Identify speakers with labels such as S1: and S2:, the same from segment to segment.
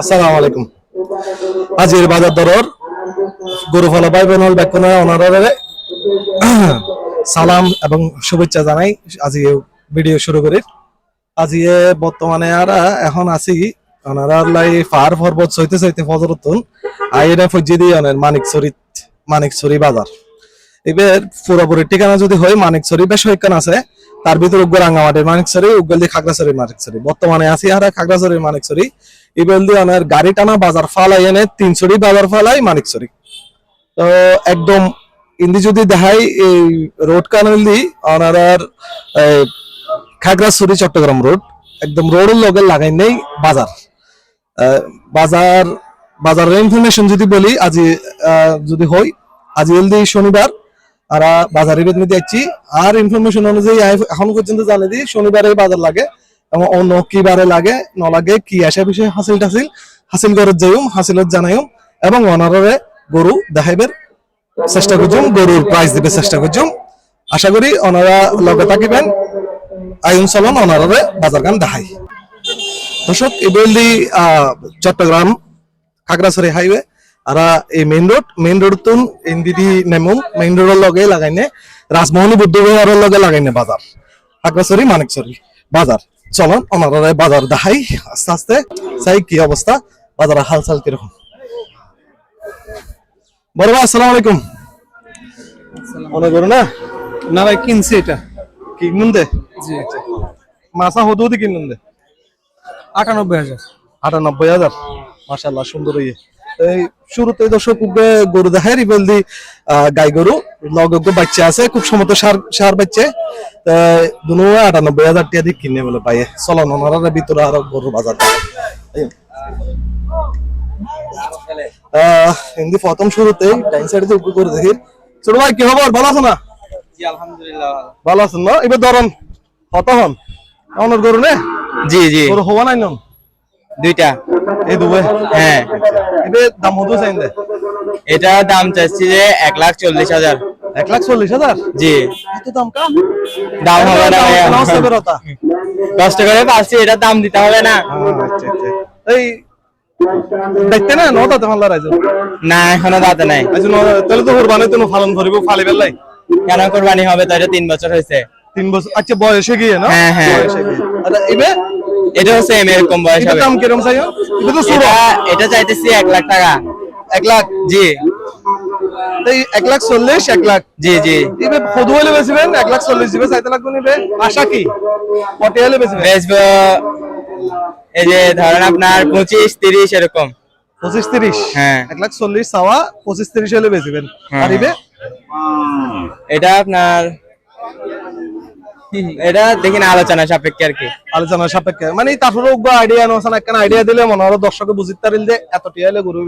S1: আসসালামু আলাইকুম। আজির বাজার দরর গরু ফলা ভাই বোন সালাম এবং শুভেচ্ছা জানাই। আজি ভিডিও শুরু করি। আজি বর্তমানে আর এখন আছি ওনারা লাই পার পর্বত সইতে সইতে ফজরতুন, আইরে ফজি দিয়ে অনেক মানিকছড়ি মানিকছড়ি বাজার। এবার পুরোপুরি ঠিকানা যদি হয়, মানিকছড়ি বেশ কয়েকখান আছে। তার ভিতরে উগ্র রাঙ্গামাটির মানিকছড়ি দিয়ে খাগড়াছড়ির মানিকছড়ি। বর্তমানে আছি আর খাগড়াছড়ির মানিকছড়ি। অনেক গাড়ি টানা বাজার ফালাই এনে তিনছড়ি বাজার ফালাই মানিকছড়ি তো একদম ইন্দি যদি দেখাই, এই রোড কানাল দি ওনার খাগড়াছড়ি, চট্টগ্রাম রোড একদম রোডের লগে লাগাই নেই বাজার। বাজার, বাজারের ইনফরমেশন যদি বলি, আজি যদি হয় আজি এলদি শনিবার, আর বাজারে বেদনে যাচ্ছি। আর ইনফরমেশন অনুযায়ী এখন পর্যন্ত জানি দি, শনিবারে বাজার লাগে। অন্য কি বারে লাগে, ন লাগে, কি আসে বিষয়ে হাসিল টাসিল, হাসিল করে যাইম, হাসিলত জানাইম এবং অনারে গরু দেখাইবের চেষ্টা করছুম গরুর প্রাইস দিবে চেষ্টা করছুম আশা করি ওনারা লগে থাকিবেন। আইন চলন ওনারে বাজার গান দেখাই। দর্শক এবেলি চট্টগ্রাম, খাগড়াছড়ি হাইওয়ে, আর এই মেইন রোড মেইন রোড তুন ইন্দিদি নেমুম, মেইন রোডের লগে লাগাইনে, রাজমোহনী বুদ্ধ বিহারের লগে লাগাইনে বাজার। খাগড়াছড়ি, মানিকছড়ি বাজার। চলন ওনারা বাজার দেখাই। আস্তে আস্তে চাই কি অবস্থা বাজারের হালচাল কীরকম? বড় ভাই আসসালামু আলাইকুম। মনে করো না?
S2: না ভাই কিনছি এটা।
S1: কি নুনদে
S2: জি।
S1: মাসা হদু দি কিনুন দে
S2: আটানব্বই হাজার।
S1: আটানব্বই হাজার। মাশাল্লাহ সুন্দর ইয়ে এই শুরুতে দর্শক উঠবে গরু দেখায় রিবেল দি আহ, গাই গরু। লগজ্ঞ বাচ্চা আছে খুব সমত সার সার বাচ্চা। দুনো আটানব্বই হাজার টিয়া দিয়ে কিনে বলে পাইয়ে চলন ওনারা ভিতরে আরও গরু বাজার আহ হিন্দি প্রথম শুরুতে ডাইন সাইডে উপরে করে দেখি। ছোট ভাই কি খবর? ভালো আছো না?
S2: জি আলহামদুলিল্লাহ
S1: ভালো। আছেন না? এবার ধরন কত হন অনর গরু নে?
S2: জি জি।
S1: গরু হওয়া নাই নন?
S2: দুইটা।
S1: এই
S2: হ্যাঁ।
S1: এবে দাম চাইন
S2: এটা দাম চাচ্ছি যে এক লাখ চল্লিশ হাজার।
S1: এক লাখ চল্লিশ হাজার?
S2: জি।
S1: এত দাম কা
S2: দাম হবে না ভাইয়া।
S1: নমস্তে বেরোতা
S2: কষ্ট করে পাচ্ছি এটা দাম দিতে হবে না।
S1: আচ্ছা আচ্ছা। এই দেখতে না রাইজো
S2: এখনও দাঁতে নাই।
S1: তাহলে তো কোরবানি তো ফালন করিব ফালি বেলাই
S2: কেন কোরবানি হবে? তো এটা তিন বছর হয়েছে।
S1: তিন বছর আচ্ছা বয়সে গিয়ে না?
S2: হ্যাঁ, হ্যাঁ।
S1: বয়সে গিয়ে। আচ্ছা এবে
S2: এটা হচ্ছে এম এরকম বয়স হবে।
S1: দাম কিরম চাইও এটা তো ছোট
S2: এটা চাইতেছি এক লাখ টাকা।
S1: এক লাখ?
S2: জি।
S1: এই এক লাখ চল্লিশ এক লাখ?
S2: জি জি।
S1: সদু হলে বেচবেন এক লাখ চল্লিশ দিবে চাইতে লাগবে নিবে। আশা কি? পটে হলে বেচবেন।
S2: বেচবো এই যে ধরেন আপনার পঁচিশ তিরিশ এরকম।
S1: পঁচিশ তিরিশ?
S2: হ্যাঁ।
S1: এক লাখ চল্লিশ চাওয়া পঁচিশ তিরিশ হলে বেচবেন।
S2: হ্যাঁ,
S1: আর ইবে
S2: এটা আপনার এটা আলোচনা সাপেক্ষে আর কি।
S1: আলোচনা সাপেক্ষে। মানে তারপরে আইডিয়া নসান একখান আইডিয়া দিলে মনে হয় দর্শকে বুঝিতে পারিল যে এত হলে গরু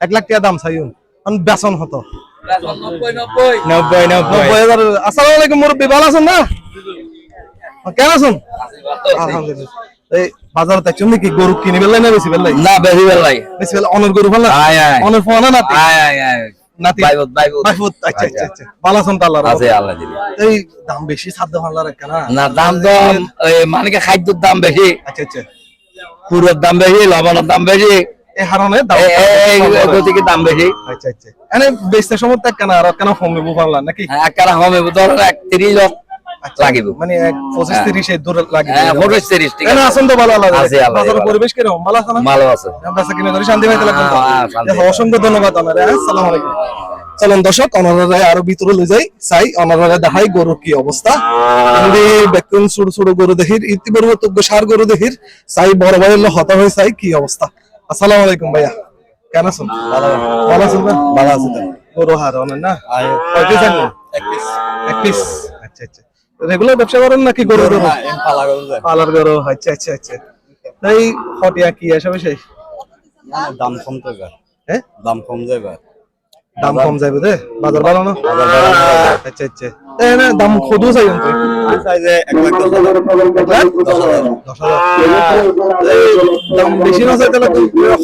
S1: এক লাখ টাকা দাম চাইুন কারণ হতো।
S2: নব্বই নব্বই।
S1: হাজার। আসসালামু আলাইকুম মুরব্বী ভালো আছেন না? কেন আছেন? আলহামদুলিল্লাহ। এই বাজারে দেখছেন নাকি গরু কিনে বেলাই না বেশি বেলাই
S3: না বেশি বেল নাই
S1: বেশি বেলা অনের গরু অনের ফোন নাতি।
S3: আয় আয় আয়।
S1: নাতি
S3: বাইবত বাইবত।
S1: মাহফুজ আচ্ছা আচ্ছা আচ্ছা। ভালো আছেন তো আল্লাহর
S3: আছে আল্লাহ দিলি।
S1: এই দাম বেশি সাধ্য ভাল্লার একখানা
S3: না? দাম তো মানে কি খাদ্যর দাম বেশি।
S1: আচ্ছা আচ্ছা।
S3: পুরের দাম বেশি লবণের দাম বেশি।
S1: এই হারণে দাম
S3: এই- এই গতিকে দাম বেশি।
S1: আচ্ছা আচ্ছা। এনে বেচতে সময় তো একখানা আর একখানা কমিব পারলাম নাকি?
S3: এক তিরিশ লাগিব।
S1: মানে এক পঁচিশ
S3: হ্যাঁ।
S1: দূর লাগিব।
S3: হ্যাঁ পঁচিশ তিরিশ ঠিক আছে।
S1: আছেন তো ভালো আল্লাহ
S3: আছে ভালো।
S1: পরিবেশ কীরকম ভালো আছে না?
S3: ভালো আছে।
S1: বেচা কিনে করে শান্তি পাইতে তো?
S3: হ্যাঁ, হ্যাঁ,
S1: অসংখ্য ধন্যবাদ আপনার আসসালামু আলাইকুম। চলুন দর্শক অনারা আরও ভিতরে লই যাই চাই অনারা দেখাই গরুর কি অবস্থা। যদি বেকুন ছোট ছোট গরু দেখির ইতিপূর্বে সার গরু দেখির চাই বড় বড় হতা হয়ে চাই কি অবস্থা। আসসালামু আলাইকুম ভাইয়া কেন আছেন? ভালো ভালো আছেন ভালো আছেন গরু হার অনেক না কয় পিস? এক পিস আচ্ছা আচ্ছা। রেগুলার ব্যবসা করেন নাকি গরু? গরু পালার গরু আচ্ছা আচ্ছা আচ্ছা। এই হটিয়া কি আসবে সেই
S4: দাম কম তো এবার।
S1: হ্যাঁ?
S4: দাম কম যাবে
S1: দাম কম যাবে দে বাজার ভালো না? আচ্ছা আচ্ছা। এই না দাম খুদু চাই তুই
S4: সাইজে এক লাখ দশ হাজার।
S1: এক লাখ দশ হাজার। এই দাম বেশি না চাই তাহলে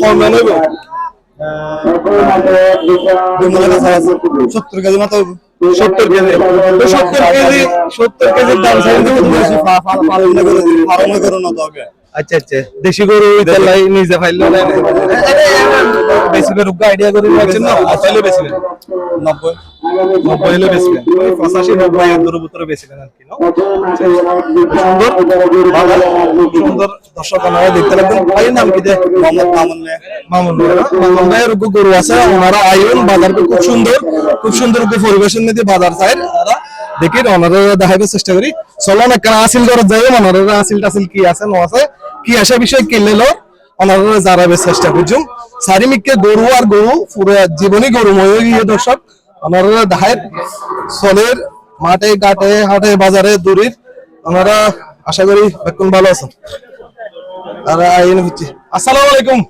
S1: কম না নইব
S4: সত্তর কেজি মতো
S1: সত্তর কেজি। তো সত্তর কেজি সত্তর কেজির দাম
S4: তো আগে।
S1: আচ্ছা আচ্ছা। দেশি গরু ইতালাই নিজে ফাইল বেশি রোগ আইডিয়া করে রাখছেন না? আসলে বেশি
S4: নব্বই।
S1: নব্বই হলে বেচবেন। ওই পঁচাশি নব্বই এর দূরে ভিতরে বেচবেন আর কি সুন্দর সুন্দর দর্শক আপনারা দেখতে লাগবেন ভাইয়ের নাম কি
S4: মোহাম্মদ মামুন
S1: মামুন মামুন ভাইয়ের গরু গরু আছে ওনারা আইন বাজারকে খুব সুন্দর খুব সুন্দর করে পরিবেশন বাজার ওনারা দেখি ওনারা চেষ্টা করি। চলো না কেন আসিল করে যাই ওনারা আসিল টাসিল কি আছে ন আছে। কি আসে বিষয় কিনলে লো ওনারা জানাবার চেষ্টা করছুম চারিমিককে গরু আর গরু পুরো জীবনী গরু ময় গিয়ে দর্শক ওনারা দেখায় চলের মাঠে ঘাটে হাটে বাজারে দূরের। ওনারা আশা করি ভালো আছেন। আর আইন হচ্ছে আসসালামু আলাইকুম।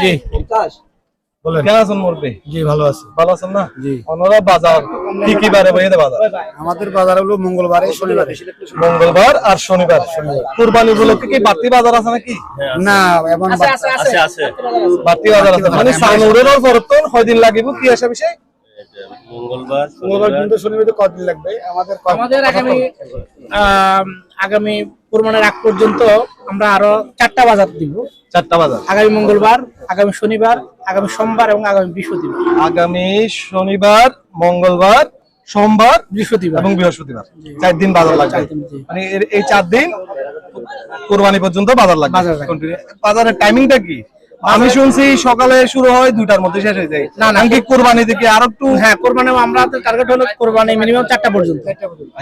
S1: জি। বলেন। কেমন আছেন মুরব্বী?
S5: জি ভালো আছে।
S1: ভালো আছেন না? জি। ওনারা বাজার কি কি বারে বইয়ে বাজার?
S5: আমাদের বাজার হলো মঙ্গলবারে শনিবারে।
S1: মঙ্গলবার আর শনিবার। কুরবানি উপলক্ষে কি বাড়তি বাজার আছে নাকি?
S5: না এবং
S4: আছে আছে
S1: বাড়তি বাজার আছে। মানে সানুরের পর তো কয়দিন লাগিব কি আসে বিষয়?
S4: মঙ্গলবার
S5: মঙ্গলবার কিন্তু শনিবারে কদিন লাগবে? আমাদের
S6: আমাদের আগামী আগামী কোরবানের আগ পর্যন্ত আমরা আরও চারটা বাজার দিব।
S1: চারটা বাজার।
S6: আগামী মঙ্গলবার আগামী শনিবার আগামী সোমবার এবং আগামী বৃহস্পতিবার।
S1: আগামী শনিবার মঙ্গলবার সোমবার
S6: বৃহস্পতিবার।
S1: এবং বৃহস্পতিবার। চার দিন বাজার লাগবে। মানে এই চার দিন কোরবানি পর্যন্ত বাজার লাগবে। বাজারের টাইমিংটা কি? আমি শুনছি সকালে শুরু হয় দুইটার মধ্যে শেষ হয়ে যায়।
S6: না, না।
S1: নাকি কোরবানি থেকে আর একটু
S6: হ্যাঁ কোরবানি আমরা টার্গেট হলো কোরবানি মিনিমাম চারটা পর্যন্ত।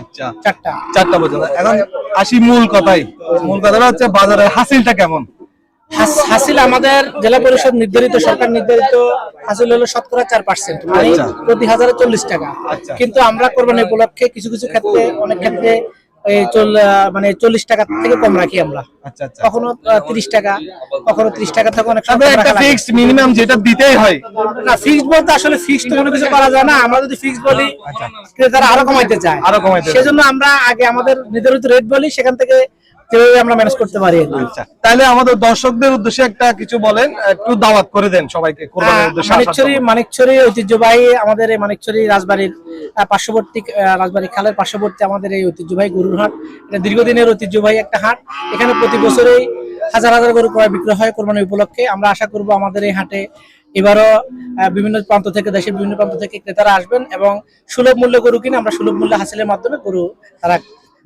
S1: আচ্ছা।
S6: চারটা।
S1: চারটা পর্যন্ত। এখন আসি মূল কথাই। মূল কথাটা হচ্ছে বাজারে হাসিলটা কেমন?
S6: হাসিল আমাদের জেলা পরিষদ নির্ধারিত সরকার নির্ধারিত হাসিল হলো শতকরা চার পার্সেন্ট মানে
S1: আচ্ছা।
S6: প্রতি হাজারে চল্লিশ টাকা।
S1: আচ্ছা।
S6: কিন্তু আমরা কোরবানি উপলক্ষে কিছু কিছু ক্ষেত্রে অনেক ক্ষেত্রে মানে চল্লিশ টাকা থেকে কম রাখি আমরা।
S1: আচ্ছা আচ্ছা।
S6: কখনো তিরিশ টাকা কখনো ত্রিশ টাকা থেকে অনেক।
S1: ফিক্সড মিনিমাম যেটা দিতেই হয়।
S6: না ফিক্সড বলতে আসলে ফিক্সড কোনো কিছু করা যায় না। আমরা যদি ফিক্সড বলি ক্রেতারা আরও কমাইতে চায়।
S1: আরও কমাইতে
S6: সেজন্য আমরা আগে আমাদের নির্ধারিত রেট বলি সেখান থেকে আমরা ম্যানেজ করতে পারি?
S1: আচ্ছা তাহলে আমাদের দর্শকদের উদ্দেশ্যে একটা কিছু বলেন একটু দাওয়াত করে দেন সবাইকে কোরবানির উদ্দেশ্যে
S6: মানিকছড়ি মানিকছড়ি ঐতিহ্যবাহী আমাদের এই মানিকছড়ি রাজবাড়ির পার্শ্ববর্তী রাজবাড়ি খালের পার্শ্ববর্তী আমাদের এই ঐতিহ্যবাহী গরুর হাট। এটা দীর্ঘদিনের ঐতিহ্যবাহী একটা হাট। এখানে প্রতি বছরেই হাজার হাজার গরু ক্রয় বিক্রয় হয় কোরবানি উপলক্ষে। আমরা আশা করব আমাদের এই হাটে এবারও বিভিন্ন প্রান্ত থেকে দেশের বিভিন্ন প্রান্ত থেকে ক্রেতারা আসবেন এবং সুলভ মূল্যে গরু কিনে আমরা সুলভ মূল্যে হাসিলের মাধ্যমে গরু তারা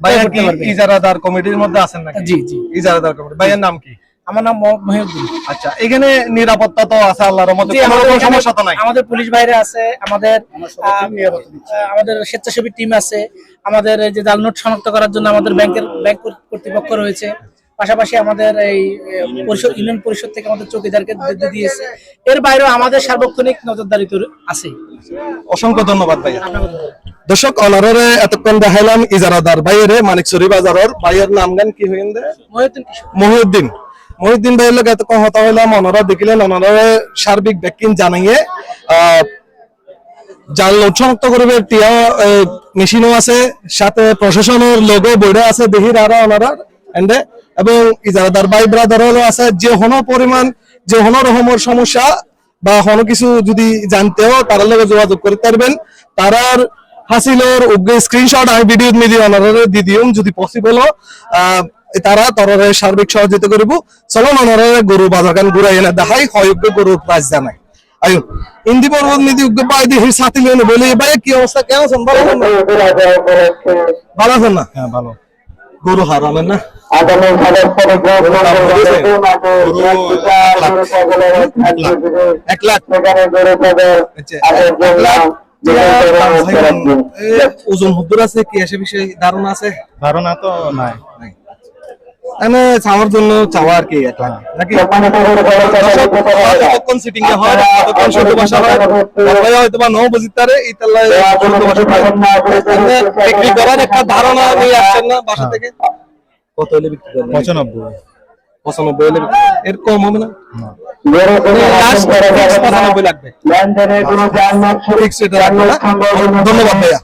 S1: ভাইয়া কি ইজারাদার কমিটির মধ্যে আছেন নাকি?
S6: জি জি।
S1: ইজারাদার কমিটি। ভাইয়ার নাম কি?
S6: আমার নাম মোহাম্মদ মহিউদ্দিন।
S1: আচ্ছা এখানে নিরাপত্তা তো আছে আল্লাহর রহমতে কোনো
S6: আমাদের
S1: সমস্যা তো নাই?
S6: আমাদের পুলিশ বাইরে আছে আমাদের আমাদের স্বেচ্ছাসেবী টিম আছে আমাদের এই যে জাল নোট শনাক্ত করার জন্য আমাদের ব্যাংকের ব্যাংক কর্তৃপক্ষ রয়েছে। পাশাপাশি আমাদের এই পরিষদ ইউনিয়ন পরিষদ থেকে আমাদের চৌকিদারকে দিয়েছে। এর বাইরেও আমাদের সার্বক্ষণিক নজরদারি তো আছে।
S1: অসংখ্য ধন্যবাদ ভাইয়া। দর্শক অনারে এতক্ষণ দেখাইলাম ইজারাদার বাইরে মানিকচুরি বাজারের। ভাইয়ের নাম গান কি হইন দে
S6: মহিউদ্দিন।
S1: মহিউদ্দিন ভাইয়ের লোক এতক্ষণ হতা হইলাম ওনারা দেখিলেন ওনারা সার্বিক ব্যাকিং জানাইয়ে আহ, জাল লোড শনাক্ত করবে টিয়া মেশিনও আছে সাথে প্রশাসনের লোগো বইটা আছে দেহির আরও ওনারা এন্ডে এবং ইজারাদার ভাই ব্রাদারও আছে, যে হনো পরিমাণ, যে হনো রকমের সমস্যা বা হনো কিছু যদি জানতেও তার লগে যোগাযোগ করতে পারবেন। তারার হাসিলের স্ক্রিনশট আমি ভিডিও মিলি ওনারা দি দিউম, যদি পসিবল তারা তররে সার্বিক সহযোগিতা করিব। চলো ওনারা গরু বাজার গান ঘুরাই এনে দেখাই হয়োগ্য গরুর প্রাইস জানাই। আয়ো, ইন্দি পর্বত নীতি উগ্র পাই দিয়ে সাথী লিয়ে বলে ভাই, কি অবস্থা? কেমন ভালো ভালো আছেন না? হ্যাঁ ভালো। গরু হারামের না? এক লাখ। ওজন হুদ্দুর আছে কি? এসে বিষয়ে ধারণা আছে?
S4: ধারণা তো নাই।
S1: এনে চাওয়ার জন্য চাওয়া আর কি এক লাখ নাকি? কতক্ষণ সিটিং এ হয় কতক্ষণ শুদ্ধ ভাষা হয় তারপরে হয়তো বা নও বুঝিতে পারে ইতালে শুদ্ধ ভাষা হয়। বিক্রি করার একটা ধারণা নিয়ে আসছেন না বাসা থেকে? কত হলে বিক্রি করবেন?
S4: পঁচানব্বই।
S1: পঁচানব্বই হলে বিক্রি- এর কম হবে না? পঁচানব্বই লাগবে। ফিক্স এটা রাখব না? ধন্যবাদ ভাইয়া।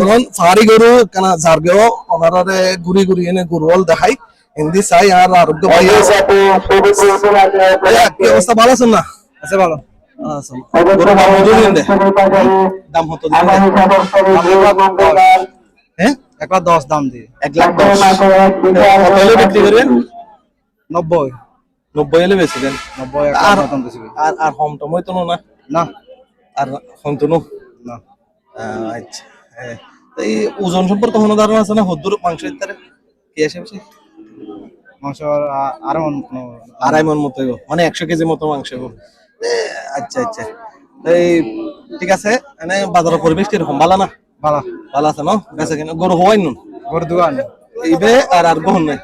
S1: তখন সারি গরু কেন জার্গেও ওনারে ঘুরি ঘুরি এনে গরুয়াল দেখাই হিন্দি চাই আর আরোগ্য ভাইয়া কি অবস্থা? ভালো আছেন না? আছে ভালো? আচ্ছা দাম হ্যাঁ?
S5: এক লাখ দশ দাম দিয়ে।
S1: এক লাখ দশ। কত হলে বিক্রি করবেন?
S5: নব্বই।
S1: নব্বই হলে
S5: নব্বই
S1: আর আর আর হম টম হইতো না
S5: না?
S1: আর হম
S5: না?
S1: আচ্ছা। এই ওজন সম্পর্কে কোনো ধারণা আছে না? হদ্দুর মাংস ইত্যাদি? কি আসে বেশি
S5: মাংস আর- আরও অন্য-
S1: আড়াই মন মতো মানে একশো কেজি মতো মাংস এ, আচ্ছা আচ্ছা। এই ঠিক আছে? মানে বাজারের পরিবেশ কীরকম ভালো না?
S5: ভালো
S1: ভালো আছে না? বেঁচে কিনা। গরু হওয়াই নুন
S5: গরু দোকান
S1: ইবে আর আর গহন নাই।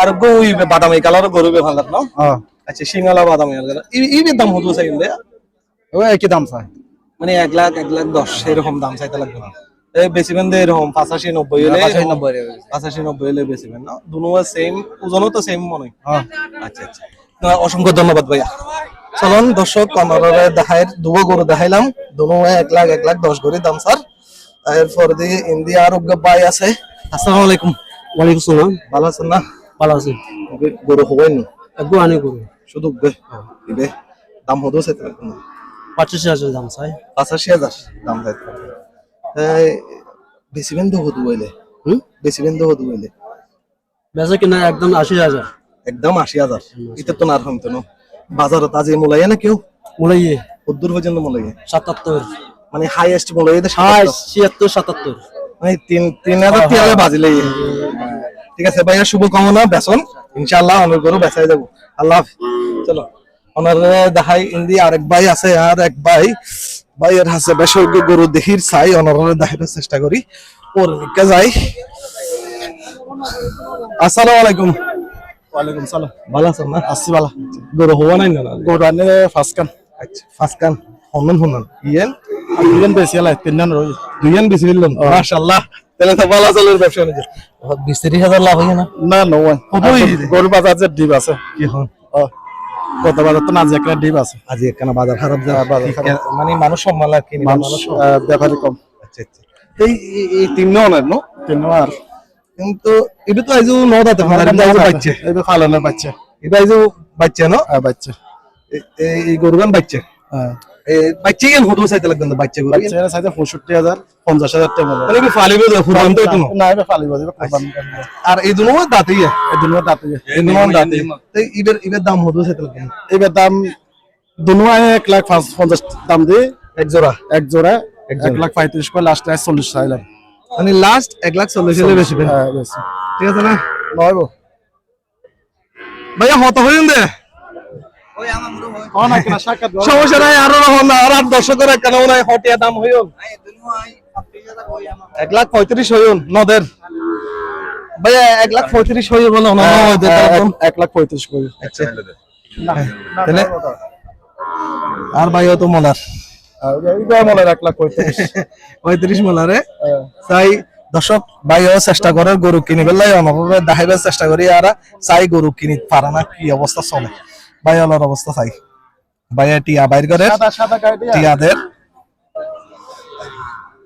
S1: আর গো ইবে বাদামি কালার গরু বে ভালো না? আচ্ছা সিঙ্গালা বাদামি কালার ইবে দাম হতো চাই
S5: ওই একই দাম চাই।
S1: মানে এক লাখ এক লাখ দশ এরকম দাম চাইতে লাগবে না এই বেশি বেন এরকম পাঁচাশি নব্বই হলে
S5: পাঁচাশি, নব্বই হলে।
S1: পাঁচাশি নব্বই হলে বেশি বেন না? দুনো সেম ওজনও তো সেম মনে আচ্ছা আচ্ছা। অসংখ্য ধন্যবাদ ভাইয়া। চলুন দর্শক আমার দেখায় দুবো গরু দেখাইলাম। দুনো এক লাখ এক লাখ দশ করে দাম স্যার এরপর দিয়ে ইন্ডিয়া আরোগ্য ভাই আছে। আসসালামু আলাইকুম।
S7: ওয়ালাইকুম সালাম।
S1: ভালো আছেন না?
S7: ভালো আছি।
S1: গরু হবাই না?
S7: আনি করু
S1: শুধু বে ইবে দাম হতো সেটা না
S7: পঁচাশি হাজার দাম চাই।
S1: পঁচাশি হাজার দাম চাইতে বেশি বেন তো হতো বইলে?
S7: হুম?
S1: বেশি বেন তো হতো বইলে?
S7: বেচা কিনা একদম আশি হাজার।
S1: একদম আশি হাজার। এটা তো না হইতো না। বাজারত আজি মোলাইয়া না কেউ?
S7: মুলাইয়ে।
S1: কদ্দুর পর্যন্ত মোলাইয়া।
S7: সাতাত্তর।
S1: মানে হাইয়েস্ট মোলাইয়া
S7: হাই ছিয়াত্তর সাতাত্তর।
S1: মানে তিন তিন হাজার তিন হাজার বাজিলে ঠিক আছে ভাইয়া শুভ কামনা বেসন ইনশাআল্লাহ অনেক গরু বেসাই যাব। আল্লাহ চলো ওনার দেখাই। ইন্দি আরেক ভাই আছে আর এক ভাই। ভাইয়ের হাসে বেসর্গ গরু দেখির চাই ওনার দেখার চেষ্টা করি। ওর নিকে যাই। আসসালামু আলাইকুম।
S5: ওয়ালাইকুম সালাম।
S1: ভালো আছেন না?
S5: আসছি ভালো।
S1: গরু হওয়া নাই না?
S5: গরু আনে ফার্স্ট কান।
S1: আচ্ছা ফার্স্ট কান। হনন হনন ইয়েন
S5: বেশি রই
S1: দুইজন বেশি দিলাম মাশাআল্লাহ। তাহলে তো ভালো চলের ব্যবসা নিজে বিশ তিরিশ হাজার লাভ হয় না?
S5: না নয় গরু বাজার যে ডিপ আছে।
S1: কি হন?
S5: কত বাজার তো না যে একটা ডিপ আছে।
S1: আজি একখানা বাজার খারাপ যা।
S5: বাজার
S1: কি-
S5: খারাপ।
S1: মানে মানুষ সম্মান আর
S5: মানুষ
S1: মানুষ
S5: কম।
S1: আচ্ছা আচ্ছা। এই এই- তিন অনেক নো?
S5: তিন আর
S1: কিন্তু এটা তো আইজু ন দাতে ফাদার কিন্তু বাচ্চা।
S5: এবার ফালানোর বাচ্চা।
S1: এটা আইজু বাচ্চা no
S5: হ্যাঁ বাচ্চা।
S1: এই- এই গরুগান বাচ্চা।
S5: হ্যাঁ।
S1: বাচ্চা চাইতে লাগবে না
S5: টাকা
S1: মানে ফালিবে তো তো
S5: না ফালিব কোরবানি
S1: আর এই দুনো দাঁতই
S5: এই দুনো দাঁতে
S1: এই দুনো দাঁতই তো ইবের ইবের দাম চাইতে লাগবে।
S5: দাম দুনো লাখ পাঁচ পঞ্চাশ দাম দিয়ে
S1: এক জোড়া?
S5: এক জোড়া লাখ পঁয়ত্রিশ করে লাস্ট চল্লিশ চাইলাম
S1: মানে লাস্ট এক লাখ হলে বেশি
S5: হ্যাঁ বেশি।
S1: ঠিক আছে না? ভাইয়া হত হইন দে। সমস্যা নাই আরও আর আর দর্শকের কেন নাই হটিয়া দাম হইল এক লাখ পঁয়ত্রিশ হইল নদের। ভাইয়া এক লাখ পঁয়ত্রিশ হইল বলো না নদের দাম।
S5: এক লাখ পঁয়ত্রিশ করে
S1: আর ভাইও তো মলার।
S5: এক লাখ পঁয়ত্রিশ।
S1: পঁয়ত্রিশ মলারে? চাই দর্শক ভাইও চেষ্টা করে গরু কিনি পেলাই অনুভবে দেখাইবার চেষ্টা করি আর চাই গরু কিনি পারে না কি অবস্থা চলে। ভাইওয়ালার অবস্থা চাই ভাইয়া টিয়া বাইর করে। টিয়াদের।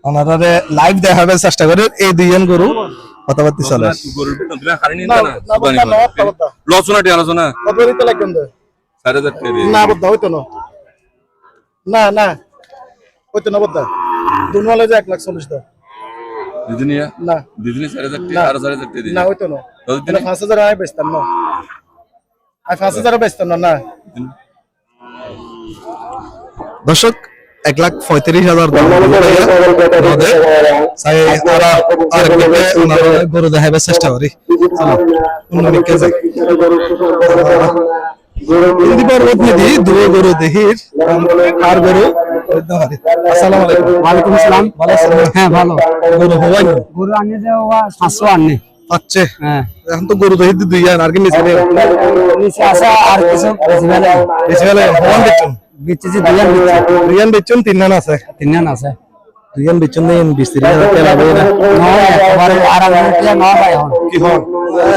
S1: ওনারে লাইভ দেখাবার চেষ্টা করে এই দুইজন গরু কথাবার্তি চলে।
S8: আলোচনা
S5: লাগবেন
S8: সাড়ে চারটে
S5: না বদ্ধ হইতো না। না না। হইতো না যে এক লাখ চল্লিশ দাও
S8: দিদিনিয়া
S5: না।
S8: দিদিনি সাড়ে চারটে। আরও সাড়ে চারটে
S5: না হইতো না। পাঁচ হাজার আমি বেচতাম না। আমি পাঁচ হাজারও বেচতাম না না।
S1: দর্শক এক লাখ পঁয়ত্রিশ হাজার আরা গরু দেখাবার চেষ্টা করি। পর্বত নিধি গরু দেহির আর গরু।
S7: ওয়ালাইকুম আসসালাম।
S1: ভালো আছেন
S7: হ্যাঁ ভালো।
S1: গরু হবাই
S7: গরু আনি যে ওয়া পাঁচশো আনি।
S1: পাচ্ছে
S7: হ্যাঁ।
S1: এখন তো গরু দেহির দুই আর কি
S7: নিচে আসা আর কিছু বেশি বেলা
S1: বেশি বেলা হবান বেচুন।
S7: বিচ্ছি দুইয়ান বিচ্ছি।
S1: দুইয়ান বেচুন তিন নান আছে।
S7: তিনজন আছে।
S1: দুইয়ান বেচুন দিন বিশ তিরিশ হাজার টাকা লাভ না
S7: নয় একেবারে আড়াই ঘণ্টা নয় ভাই এখন।
S1: কি হন?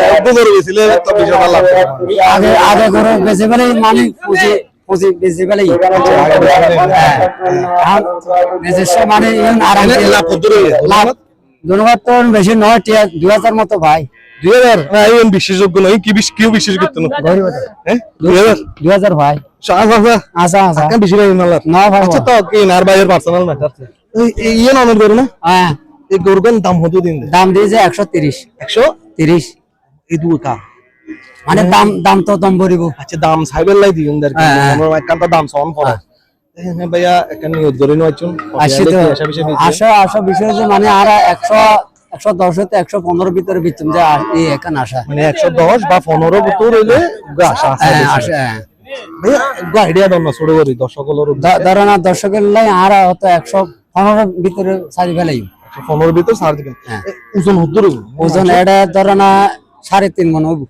S1: একদম গরু বেছিলে তো বিশ লাভ হয়।
S7: আগে আগে গরু বেশি বেলে মানে পুঁজি পুঁজি বেশি বেলে নিজস্ব মানে ইউন
S1: লাভ
S7: লাভ ধন্যবাদ তো বেশি নয় টিয়া দুই হাজার মতো ভাই।
S1: দুই হাজার? না এই বিশ্বাসযোগ্য কি কেউ বিশ্বাস করতো না। হ্যাঁ দুই হাজার?
S7: দুই হাজার ভাই। আচ্ছা আচ্ছা
S1: কেন বেশি লাগে না
S7: ভাই
S1: আচ্ছা তো কি নার বাইরের পার্সোনাল ম্যাটার ইয়ে ননের গরু না?
S7: হ্যাঁ।
S1: এই গরুগান দাম হতো দিন
S7: দাম দিয়েছে একশো তিরিশ।
S1: একশো?
S7: তিরিশ।
S1: এই দু কা?
S7: মানে দাম দাম তো দম ভরিব।
S1: আচ্ছা দাম সাইবেল লাই দিউন দের
S7: হ্যাঁ।
S1: দাম সন পড়ে ভাইয়া একটা নিয়ত করে নিয়েছুন
S7: আসি
S1: আশা বিষয়
S7: মানে আর একশো একশো দশ হতে একশো পনেরো ভিতরে যে এই এখানে
S1: মানে একশো দশ বা পনেরো হইলে আশা
S7: হ্যাঁ, হ্যাঁ।
S1: আইডিয়া না ছোট করি
S7: দর্শকের লাই আর হয়তো একশো পনেরো ভিতরে সারি ফেলাই
S1: পনেরো ভিতর সার দিবেন
S7: হ্যাঁ।
S1: ওজন
S7: ওজন এটা ধরো সাড়ে তিন মন হইব।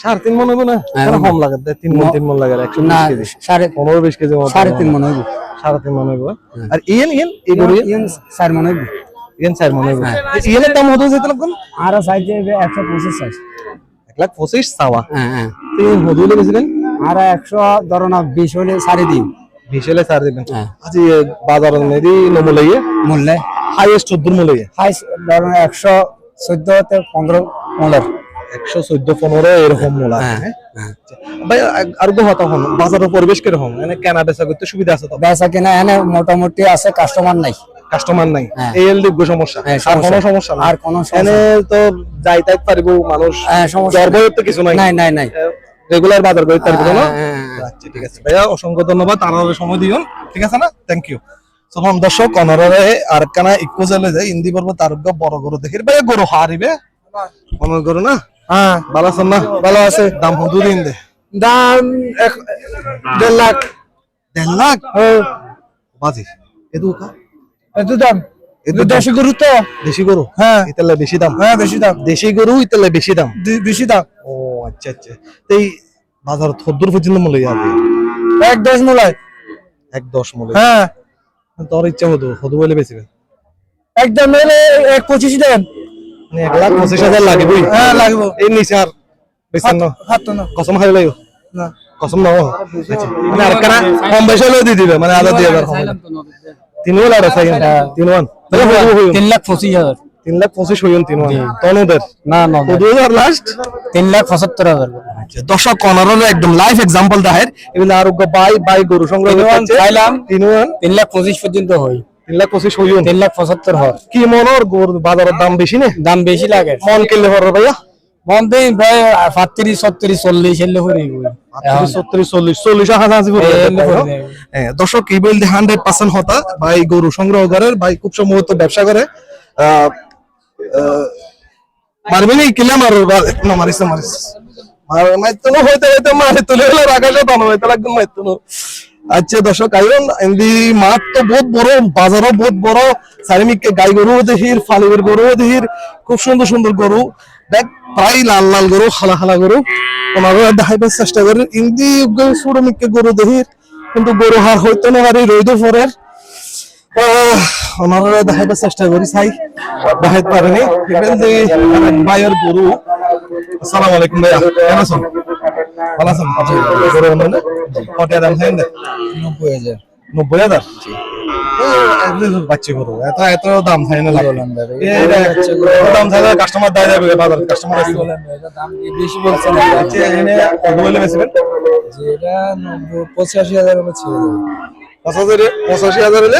S1: সাড়ে তিন মন হবে না?
S7: হ্যাঁ, হবে।
S1: কম লাগে তিন মন তিন মন লাগে একশো কেজি।
S7: সাড়ে
S1: পনেরো বিশ কেজি
S7: সাড়ে তিন মন হইব।
S1: সাড়ে তিন মন হইব। আর ইয়েন ইয়েন এই গরু
S7: ইয়ন চার মন হইব।
S1: ইয়েন চার মন হইব।
S7: হ্যাঁ।
S1: ইয়েনের দাম হতো যেতে লাগবে
S7: আর সাইজে একশো পঁচিশ সাইজ
S1: এক লাখ পঁচিশ চাওয়া।
S7: হ্যাঁ হ্যাঁ।
S1: তিন বেশি দেন?
S7: আর একশো ধরো না বিশ হলে সাড়ে দিন
S1: বিশ হলে চার দিবেন
S7: হ্যাঁ।
S1: আজ বাজার মেদি নমুলাইয়ে
S7: মূল্যে।
S1: হাইয়েস্ট চোদ্দোর মূলাইয়ে
S7: হাই ধরো একশো চোদ্দ পনেরো মূলের।
S1: একশো চোদ্দ পনেরো এরকম মূলা আছে,
S7: হ্যাঁ?
S1: হ্যাঁ?
S7: হ্যাঁ
S1: ভাই আর- হন বাজারের পরিবেশ কীরকম? মানে কেনা বেচা করতে সুবিধা আছে তো?
S7: বেচা কিনা এনে মোটামুটি আছে কাস্টমার নাই।
S1: কাস্টমার নাই। এই এল দিব্য সমস্যা?
S7: হ্যাঁ,
S1: আর কোনো
S7: সমস্যা। আর কোনো
S1: এনে তো যাই তাই পারিব মানুষ।
S7: হ্যাঁ, সমস্যা
S1: তো কিছু নাই।
S7: নাই নাই নাই।
S1: রেগুলার বাজার করতে পারব না। আচ্ছা ঠিক আছে। ভাইয়া অসংখ্য ধন্যবাদ। তার সময় দিও ঠিক আছে না? থ্যাংক ইউ তখন দর্শক অনারে আর কানা ইকো চলে যায় ইন্দি পর্ব তার বড় গরু দেখি ভাইয়া গরু হারিবে? মনে গরু না? হ্যাঁ। ভালো আছেন না? ভালো আছে। দাম হদু দিন দে?
S5: দাম এক দেড় লাখ।
S1: দেড় লাখ? বাজি। এদু কা?
S5: এত দাম।
S1: এদু
S5: দেশি গরু তো।
S1: দেশি গরু?
S5: হ্যাঁ।
S1: ইতালে বেশি দাম?
S5: হ্যাঁ বেশি দাম।
S1: দেশি গরু ইতালে বেশি দাম?
S5: বেশি দাম।
S1: ও আচ্ছা আচ্ছা। এই বাজার থদ্দুর পর্যন্ত মূল্য যাবে
S5: এক দশ মূলায়।
S1: এক দশ মূল্য?
S5: হ্যাঁ।
S1: তোর ইচ্ছা হতো হদু বলে বেশি
S5: একদম এক পঁচিশ দেন।
S1: এক লাখ পঁচিশ হাজার লাগবেই।
S5: হ্যাঁ লাগবো।
S1: এই নিচে আর বেশি না।
S5: হাত তো
S1: কসম খাই লাগো
S5: না।
S1: কসম নাও আচ্ছা। মানে আর কেনা কম বেশি হলেও দিয়ে দিবে মানে আধা দুই হাজার তিন ওয়ান আর আছে তিন ওয়ান তাহলে হইব হইব
S7: তিন লাখ পঁচিশ হাজার
S1: তিন লাখ পঁচিশ হইন তিন ওয়ান তনুদের
S7: না না
S1: দু হাজার লাস্ট
S7: তিন লাখ পঁচাত্তর হাজার
S1: দর্শক একদম লাইভ এক্সাম্পল দেখায় এগুলো আরোগ্য বাই বাই গরু সংগ্রহ
S7: ওয়ান
S1: তিন
S7: লাখ পঁচিশ পর্যন্ত হয়।
S1: তিন লাখ পঁচিশ হইন
S7: তিন লাখ পঁচাত্তর হয়
S1: কি মনোর বাজারের দাম বেশি না?
S7: দাম বেশি লাগে।
S1: মন কিনলে পারো ভাইয়া?
S7: মন দিন প্রায় সাতত্রিশ ছত্রিশ চল্লিশ এলে
S1: করে দর্শক হান্ড্রেড পার্সেন্ট হতা। ভাই গরু সংগ্রহ করে ভাই খুব সম্ভবত ব্যবসা করে। মারবি নি? কিলে মারো না মারিস না মারিস। মার- হইতে হইতে মারে। তুলে আকাশে তো হইতে লাগবে মারতো না। আচ্ছা দর্শক আইন এমনি মাঠ তো বহুত বড়, বাজারও বহুত বড়। চারিমিকে গাই গরু দেখির ফালিবের গরু দেখির খুব সুন্দর সুন্দর গরু। দেখ, প্রায় লাল লাল গরু খালা খালা গরু। ওনারা দেখাইবার চেষ্টা করে। ইন্দি মিকে গরু দেখির কিন্তু গরু হার হইতে না পারি রইদ ফরের ওনারা দেখাইবার চেষ্টা করি, চাই। দেখাইতে পারেনি। বাইয়ের গরু, আসসালামু আলাইকুম ভাইয়া, কেমন আছেন? ভালো আছেন গরু আনেন না? কত দাম খাইন দে
S7: নব্বই হাজার।
S1: নব্বই হাজার? বাচ্চা গরু। এত এত দাম খাই না লাগে। দাম খাই কাস্টমার দেয় যাবে বাজার কাস্টমার
S7: বেশি বলছেন
S1: কত বলে বেচবেন?
S7: এটা পঁচাশি হাজার ছেড়ে দেবো।
S1: পঁচাশি পঁচাশি হাজার হলে?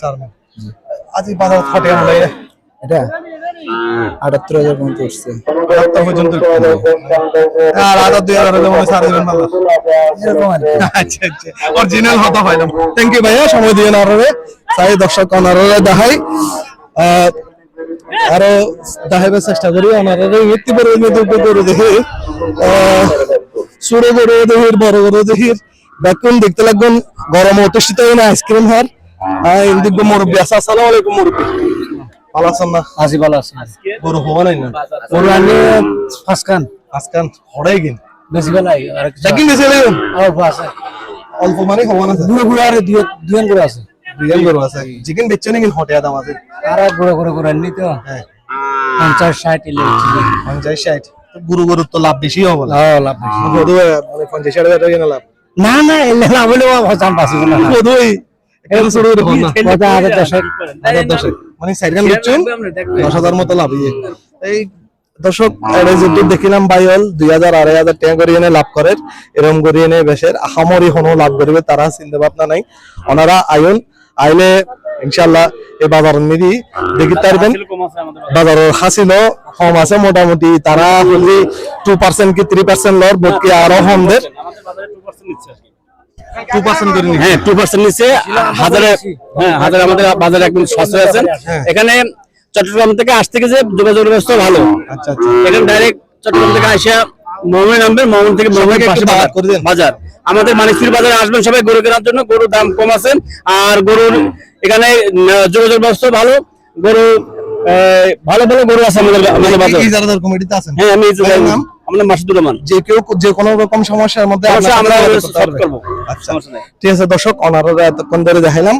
S1: চার মণ। আজ বাজার ফটে আমরা
S7: এটা? আটাত্তর হাজার পর্যন্ত উঠছে।
S1: পর্যন্ত আর দুই হাজার মনে সাড়ে দেবেন বাজার
S7: এরকম আর
S1: আচ্ছা আচ্ছা। অরিজিনাল হতা থ্যাংক ইউ ভাইয়া সময় দিয়ে নারে চাই দর্শক অনারে দেখাই। আরও চেষ্টা করি অনারে করে দেখি। ছোট গরু দেখির বড় গরু দেখির ব্যাকুন দেখতে লাগবেন গরম অতিষ্ঠিত না আইসক্রিম হার ইন্দিক মুরব্বী আসা আসসালামু আলাইকুম মুরব্বী। ভালো আছেন না?
S7: আছি ভালো আছি।
S1: গরু হওয়া নাই না?
S7: গরু আনলে ফাঁসকান
S1: আজকাল হড়াই গিন
S7: বেশি বেলাই আর কিছু
S1: বেশি লাগেন
S7: অল্প আছে।
S1: অল্প মানে হওয়া না
S7: গুঁড়ো গুঁড়ো আর দুই দুই করে আছে।
S1: রিয়েল গরু আছে। চিকেন বেচছে নাকি হটে দাম আছে
S7: আর গুঁড়ো গুঁড়ো করে আনলি তো।
S1: হ্যাঁ
S7: পঞ্চাশ ষাট এলে
S1: পঞ্চাশ ষাট গুরু গরুর তো লাভ বেশি হবে না?
S7: লাভ বেশি।
S1: মানে পঞ্চাশ ষাট হাজার টাকা লাভ।
S7: না না এলে লাভ হলে দাম পাচ্ছি না
S1: গরু একদম ছোট গরু হন না।
S7: কথা হাজার দশেক
S1: হাজার দশেক মানে সাইড গান বেচছেন দশ হাজার মতো লাভ ইয়ে। এই দর্শক যেটু দেখিলাম বাইল দুই হাজার আড়াই হাজার টাকা করে এনে লাভ করে এরম করে এনে বেশের আহামরি হনো লাভ করিবে তারা চিন্তা ভাবনা নাই। ওনারা আয়ন আইলে ইনশাল্লাহ এই বাজার নিদি দেখি পারবেন। বাজারের হাসিলও কম আছে মোটামুটি তারা হলি টু পার্সেন্ট কি থ্রি পার্সেন্ট লর বোধকে আরও কম টু পার্সেন্ট করে নিচ্ছে।
S9: হ্যাঁ টু পার্সেন্ট নিচে হাজারে হ্যাঁ হাজারে আমাদের বাজারে একদম সাশ্রয় আছেন এখানে চট্টগ্রাম থেকে আসতে গেছে যোগাযোগ ব্যবস্থা ভালো।
S1: আচ্ছা আচ্ছা।
S9: এখানে ডাইরেক্ট চট্টগ্রাম থেকে আসা মোহামেড নামবেন মোহামেড থেকে পাশে বাজার।
S1: দাওয়াত করে দেন।
S9: বাজার। আমাদের মানিকপুর বাজারে আসবেন সবাই গরু কেনার জন্য। গরুর দাম কম আছে। আর গরুর এখানে যোগাযোগ ব্যবস্থা ভালো। গরু ভালো ভালো গরু আছে আমাদের বাজারে। হ্যাঁ আমি আমাদের মাসুদুর রহমান।
S1: যে কেউ যে কোনো রকম সমস্যার মধ্যে
S9: আমরা সলভ। করব।
S1: আচ্ছা। ঠিক আছে দর্শক ওনারা এতক্ষণ ধরে দেখাইলাম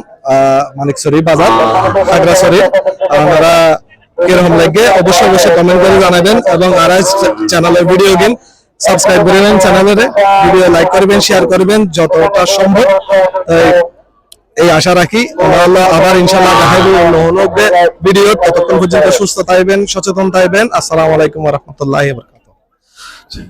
S1: বাজার কীরকম লাগে অবশ্যই অবশ্যই কমেন্ট করে জানাবেন এবং আর চ্যানেলের ভিডিও গেম সাবস্ক্রাইব করে নেন চ্যানেলের। ভিডিও লাইক করবেন শেয়ার করবেন যতটা সম্ভব। এই- আশা রাখি আমরা আবার ইনশাল্লাহ দেখাইব অন্য ভিডিও ততক্ষণ পর্যন্ত সুস্থ থাকবেন সচেতন থাকবেন। আসসালামু আলাইকুম রহমতুল্লাহ 对